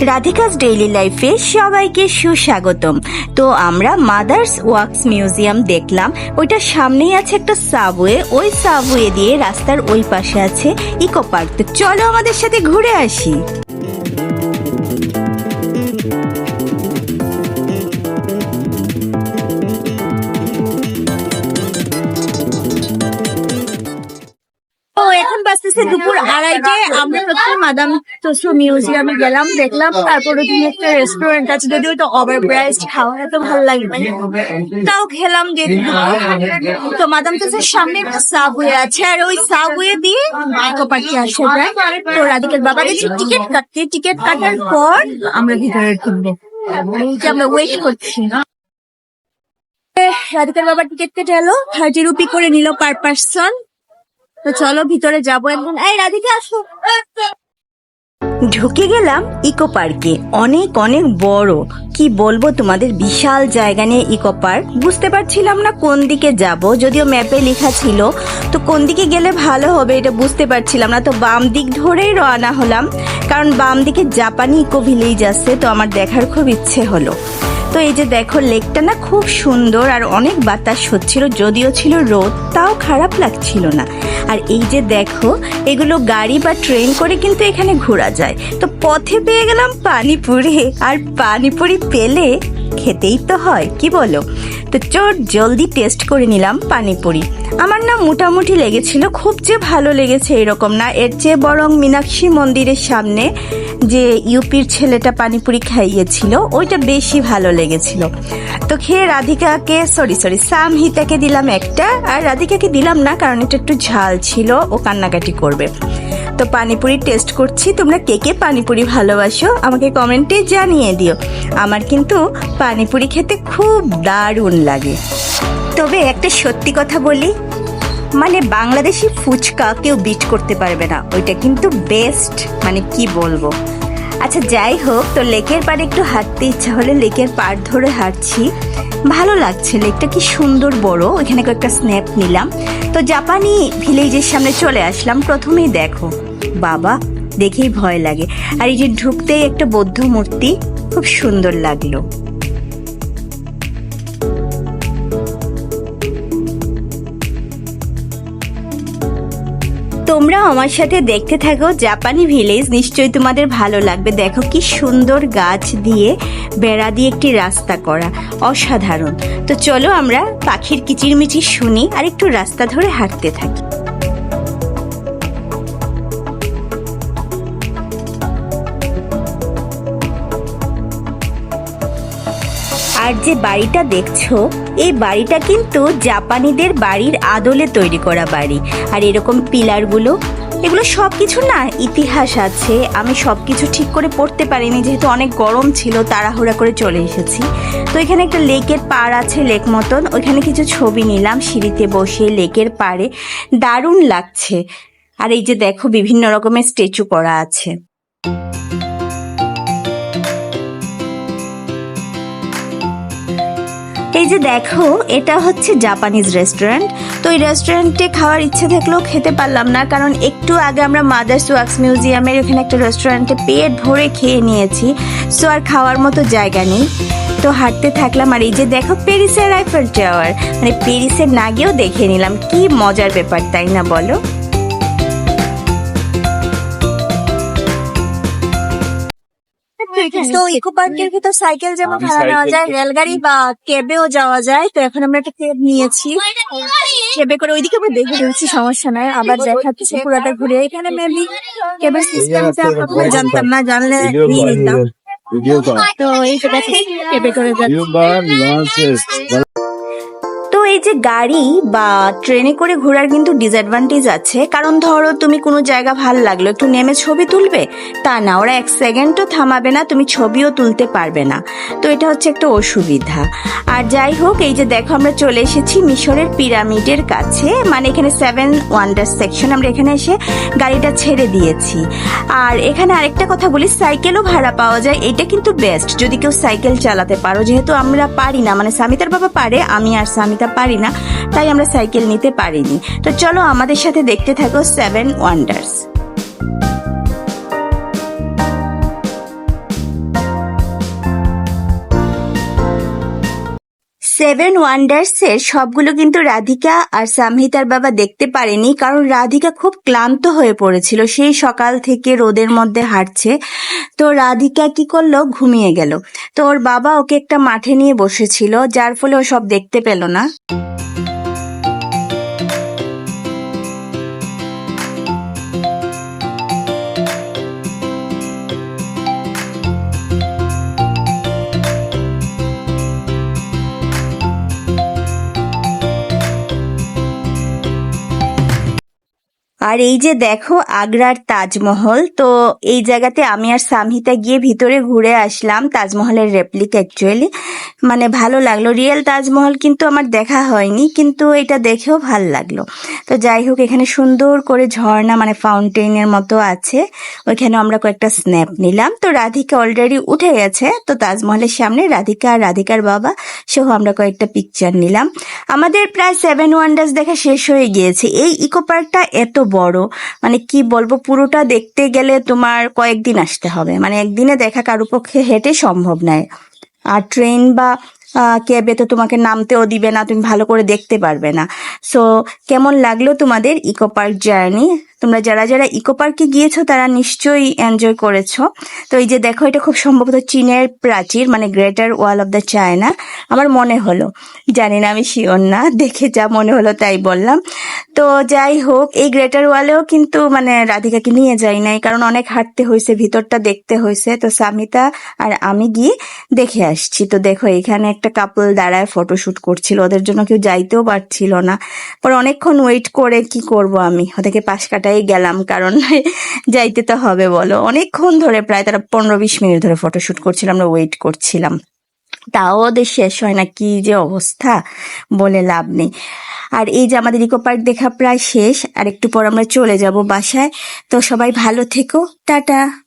রাধিকাস daily লাইফে সবাইকে সুস্বাগতম। তো আমরা মাদার্স ওয়াক্স মিউজিয়াম দেখলাম। ওইটার সামনেই আছে একটা সাবওয়ে ওই সাবওয়ে দিয়ে রাস্তার ওই পাশে আছে ইকো পার্ক তো চলো আমাদের সাথে ঘুরে আসি। বাজতেছে দুপুর আড়াইটে আমরা হচ্ছে মাদাম তোসো মিউজিয়ামে গেলাম, দেখলাম। তারপর ওখানে একটা রেস্টুরেন্ট আছে যদি তো ওভার প্রাইসড খাওয়া এত ভালো লাগবে তাও খেলাম যে তো মাদাম তোসোর সামনে সাবওয়ে আছে, আর ওই সাবওয়ে দিয়ে ইকো পার্কে আসে যায়। তো রাধিকার বাবা গেছে টিকিট কাটতে টিকিট কাটার পর আমরা ভিতরে ঢুকবো। আমরা ওয়েট করছি। রাধিকার বাবা টিকিট কেটে এলো থার্টি রুপি করে নিল পার পার্সন তো চলো ভিতরে যাব এখন এই রাধিকা, আসো। ঢুকে গেলাম ইকো পার্কে। অনেক অনেক বড়। কি বলব তোমাদের, বিশাল জায়গা নিয়ে ইকো পার্ক। বুঝতে পারছিলাম না কোন দিকে যাব, যদিও ম্যাপে লেখা ছিল। তো কোন দিকে গেলে ভালো হবে এটা বুঝতে পারছিলাম না। তো বাম দিক ধরেই রওনা হলাম। কারণ বাম দিকে জাপানি ইকো ভিলেজ আছে, তো আমার দেখার খুব ইচ্ছে হলো। তো এই যে দেখো, লেকটা না খুব সুন্দর আর অনেক বাতাস হচ্ছিল, যদিও ছিল রোদ, তাও খারাপ লাগছিল না। আর এই যে দেখো, এগুলো গাড়ি বা ট্রেন করে কিন্তু এখানে ঘোরা যায়। তো পথে পেয়ে গেলাম পানিপুরি, আর পানিপুরি পেলে খেতেই তো হয়, কি বলো? তো চট, জলদি টেস্ট করে নিলাম পানিপুরি। আমার না মোটামুটি লেগেছিল, খুব যে ভালো লেগেছে এরকম না। এর চেয়ে বরং মীনাক্ষী মন্দিরের সামনে যে ইউপির ছেলেটা পানিপুরি খাইয়েছিল, ওইটা বেশি ভালো লেগেছিল। তো খেয়ে রাধিকাকে সরি সরি সামহিতাকে দিলাম একটা, আর রাধিকাকে দিলাম না, কারণ এটা একটু ঝাল ছিল, ও কান্নাকাটি করবে। তো পানিপুরি টেস্ট করছি। তোমরা কে কে পানিপুরি ভালোবাসো আমাকে কমেন্টে জানিয়ে দিও। আমার কিন্তু পানিপুরি খেতে খুব দারুণ লাগে। তবে একটা সত্যি কথা বলি মানে বাংলাদেশি ফুচকা কেউ বিট করতে পারবে না। ওইটা কিন্তু বেস্ট মানে কি বলব? আচ্ছা যাই হোক, তো লেকের পাড়ে একটু হাঁটতে ইচ্ছা হলে লেকের পাড় ধরে হাঁটছি। ভালো লাগছে, লেকটা কি সুন্দর বড়, ওইখানে কয়েকটা স্ন্যাপ নিলাম। তো জাপানি ভিলেজের সামনে চলে আসলাম, প্রথমেই দেখো। বাবা, দেখেই ভয় লাগে। আর এই যে ঢুকতেই একটা বৌদ্ধ মূর্তি, খুব সুন্দর লাগল। তোমরা আমার সাথে দেখতে থাকো, জাপানি ভিলেজ। নিশ্চয়ই তোমাদের ভালো লাগবে। দেখো কি সুন্দর গাছ দিয়ে বেড়া দিয়ে একটি রাস্তা করা। অসাধারণ। তো চলো আমরা পাখির কিচিরমিচির শুনি, আর একটু রাস্তা ধরে হাঁটতে থাকি। আর যে বাড়িটা দেখছ, এই বাড়িটা কিন্তু জাপানিদের বাড়ির আদলে তৈরি করা বাড়ি। আর এরকম পিলারগুলো, এগুলো সব কিছু না ইতিহাস আছে। আমি সব কিছু ঠিক করে পড়তে পারিনি, যেহেতু অনেক গরম ছিল, তাড়াহুড়া করে চলে এসেছি। তো এখানে একটা লেকের পাড় আছে, লেক মতন। ওইখানে কিছু ছবি নিলাম, সিঁড়িতে বসে লেকের পাড়ে। দারুণ লাগছে। আর এই যে দেখো, বিভিন্ন রকমের স্ট্যাচু করা আছে। এই যে দেখো, এটা হচ্ছে জাপানিজ রেস্টুরেন্ট তো এই রেস্টুরেন্টে খাওয়ার ইচ্ছে থাকলেও খেতে পারলাম না, কারণ একটু আগে আমরা মাদার্স ওয়াক্স মিউজিয়ামের ওখানে একটা রেস্টুরেন্টে পেট ভরে খেয়ে নিয়েছি। সো আর খাওয়ার মতো জায়গা নেই। তো হাঁটতে থাকলাম, আর এই যে দেখো প্যারিসের আইফেল টাওয়ার মানে প্যারিসের না গিয়েও দেখে নিলাম। কি মজার ব্যাপার, তাই না বলো? তো ইকো পার্কের ভিতর সাইকেল যেমন ভাড়া নেওয়া যায় রেলগাড়ি বা ক্যাবেও যাওয়া যায় তো এখন আমরা একটা ক্যাব নিয়েছি। ক্যাবে করে ওইদিকে আমরা দেখে দিচ্ছি সমস্যা নাই। আবার দেখাচ্ছি পুরাটা ঘুরে। এখানে মেবি কেবের সিস্টেমটা আমরা জানতাম না জানলে নিয়ে নিতাম। তো এই সেটা থেকে ক্যাবে করে যাচ্ছি। এই যে গাড়ি বা ট্রেনে করে ঘোরার কিন্তু ডিসঅ্যাডভান্টেজ আছে। কারণ ধরো তুমি কোনো জায়গা ভালো লাগল, একটু নেমে ছবি তুলবে, তা না, ওরা এক সেকেন্ডও থামাবে না, তুমি ছবিও তুলতে পারবে না। তো এটা হচ্ছে একটা অসুবিধা। আর যাই হোক, এই যে দেখো আমরা চলে এসেছি মিশরের পিরামিডের কাছে মানে এখানে সেভেন ওয়ান্ডার সেকশন আমরা এখানে এসে গাড়িটা ছেড়ে দিয়েছি। আর এখানে আরেকটা কথা বলি, সাইকেলও ভাড়া পাওয়া যায়, এটা কিন্তু বেস্ট যদি কেউ সাইকেল চালাতে পারো, যেহেতু আমরা পারি না মানে সামিতার বাবা পারে, আমি আর সামিতা পারি না, তাই আমরা সাইকেল নিতে পারিনি। তো চলো আমাদের সাথে দেখতে থাকো সেভেন ওয়ান্ডার্স সেভেন ওয়ান্ডার্স এর সবগুলো কিন্তু রাধিকা আর সামহিতার বাবা দেখতে পারেনি, কারণ রাধিকা খুব ক্লান্ত হয়ে পড়েছিল। সেই সকাল থেকে রোদের মধ্যে হাঁটছে। তো রাধিকা কি করল? ঘুমিয়ে গেল। তো ওর বাবা ওকে একটা মাঠে নিয়ে বসেছিল, যার ফলে ও সব দেখতে পেল না। আর এই যে দেখো আগ্রার তাজমহল, তো এই জায়গাতে আমি আর সামহিতা গিয়ে ভিতরে ঘুরে আসলাম তাজমহলের রেপ্লিক অ্যাকচুয়ালি মানে ভালো লাগল রিয়েল তাজমহল কিন্তু আমার দেখা হয়নি, কিন্তু এটা দেখেও ভালো লাগল। তো যাই হোক, এখানে সুন্দর করে ঝর্ণা মানে ফাউন্টেনের মতো আছে ওইখানে আমরা কয়েকটা স্ন্যাপ নিলাম। তো রাধিকা অলরেডি উঠে গেছে, তো তাজমহলের সামনে রাধিকা আর রাধিকার বাবা সহ আমরা কয়েকটা পিকচার নিলাম। আমাদের প্রায় সেভেন ওয়ান্ডার্স দেখা শেষ হয়ে গিয়েছে। এই ইকো পার্কটা এত বড়। মানে কি বলব, পুরোটা দেখতে গেলে তোমার কয়েকদিন আসতে হবে। মানে একদিনে দেখা কারও পক্ষে হেঁটে সম্ভব নয়। আর ট্রেন বা ক্যাবে তো তোমাকে নামতেও দিবে না, তুমি ভালো করে দেখতে পারবে না। সো কেমন লাগল তোমাদের ইকো পার্ক জার্নি? তোমরা যারা যারা ইকো পার্কে গিয়েছো, তারা নিশ্চয়ই এনজয় করেছ। তো এই যে দেখো, এটা খুব সম্ভবত চীনের প্রাচীর মানে greater wall of the China. আমার মনে হলো, জানি না, আমি শিওর না, দেখে যা মনে হলো তাই বললাম। তো যাই হোক, এই গ্রেটার ওয়ালেও কিন্তু মানে রাধিকাকে নিয়ে যাই নাই, কারণ অনেক হাঁটতে হয়েছে, ভিতরটা দেখতে হয়েছে। তো সামিতা আর আমি গিয়ে দেখে আসছি। তো দেখো, এখানে একটা কাপল দাঁড়ায় ফটোশুট করছিল। ওদের জন্য কেউ যাইতেও পারছিল না। পরে অনেকক্ষণ ওয়েট করে কি করব আমি? ওদেরকে পাশ কাটাই গেলাম, কারণ যাইতে তো হবে বলো। অনেকক্ষণ ধরে প্রায় তারা পনেরো বিশ মিনিট ধরে ফটোশ্যুট করছিলাম আমরা ওয়েট করছিলাম। তাও ওদের শেষ হয় না, কি যে অবস্থা বলে লাভ নেই। আর এই যে আমাদের ইকো পার্ক দেখা প্রায় শেষ, আর একটু পর আমরা চলে যাব বাসায়। তো সবাই ভালো থেকো, টাটা।